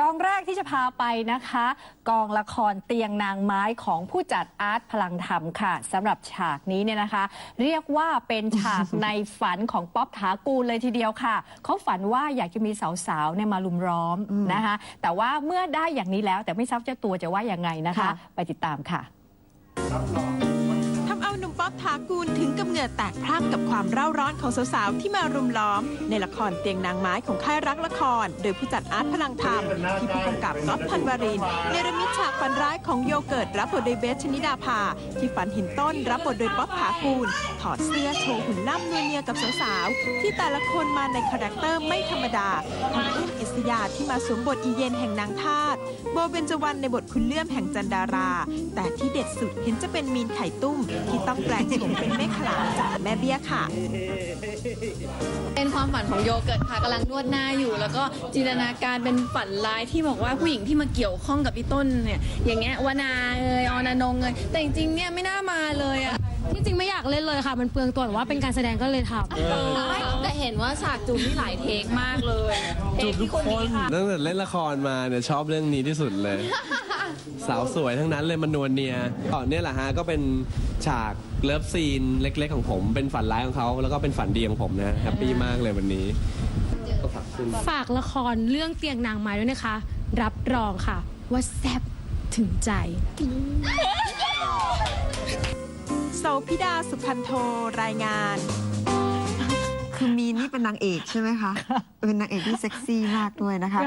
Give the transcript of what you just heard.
กองแรกที่จะพาไปนะคะ กองละครเตียงนางไม้ของผู้จัดอาร์ตพลังธรรมค่ะสำหรับฉากนี้เนี่ยนะคะ เรียกว่าเป็นฉากในฝันของป๊อปถากูลเลยทีเดียวค่ะ เขาฝันว่าอยากจะมีสาวๆเนี่ยมาลุมล้อมนะคะ แต่ว่าเมื่อได้อย่างนี้แล้วแต่ไม่ทราบเจ้าตัวจะว่ายังไงนะคะค่ะไปติดตามค่ะทำเอา หนุ่มป๊อปถากูลถึงกับเหงื่อแตกพรั่งกับความเร่าร้อนของสาวๆ ที่มารุมล้อม ในละครเตียงนางไม้ของค่ายรักละคร โดยผู้จัดอาร์ตพลังธรรม ที่ผู้กำกับก๊อฟพันวารินเนรมิตฉากฝันร้ายของโยเกิร์ตรับบทโดยเบสชนิดาภา ที่ฝันห็นต้นรับบทโดยป๊อปถากูล ถอดเสื้อโชว์หุ่นล่ำนวลเนียกับสาวๆ ที่แต่ละคนมาในคาแรคเตอร์ไม่ธรรมดาทั้งอุ้มอิสยาที่มาสวมบทอีเย็นแห่งนางทาสโบเบญจวรรณในบทคุณเลื่อมแห่งจันดารา แต่ที่เด็ดสุดเห็นจะเป็นมีนไข่ตุ้มที่ต้องแปลงโฉมเป็นแม่ขลาจากแม่เบี้ยค่ะ เป็นความฝันของโยเกิร์ตค่ะกำลังนวดหน้าอยู่ แล้วก็จินตนาการเป็นฝันร้ายที่บอกว่าผู้หญิงที่มาเกี่ยวข้องกับพี่ต้นเนี่ยอย่างเงี้ยวนาเอยออนานงเอยแต่จริงๆเนี่ยไม่น่ามาเลยอะที่จริงไม่อยากเล่นเลยค่ะ มันเปลืองตัวแต่ว่าเป็นการแสดงก็เลยทำไม่แต่เห็นว่าฉากจูบนี่หลายเทคมากเลยเทคที่คนนี้ค่ะตั้งแต่เล่นละครมาเนี่ยชอบเรื่องนี้ที่สุดเลย สาวสวยทั้งนั้นเลยมันนวลเนียก่อนเนี่ยแหละฮะก็เป็นฉากเลิฟซีนเล็ก ๆ ของผม เป็นฝันร้ายของเขาแล้วก็เป็นฝันดีของผมนะแฮปปี้มากเลยวันนี้ก็ฝากคุณฝากละครเรื่องเตียงนางไม้ด้วยนะคะ รับรองค่ะ ว่าแซ่บถึงใจโสพิดาสุขันโทรายงานคือมีนนี่เป็นนางเอกใช่ไหมคะ เป็นนางเอกที่เซ็กซี่มากด้วยนะคะ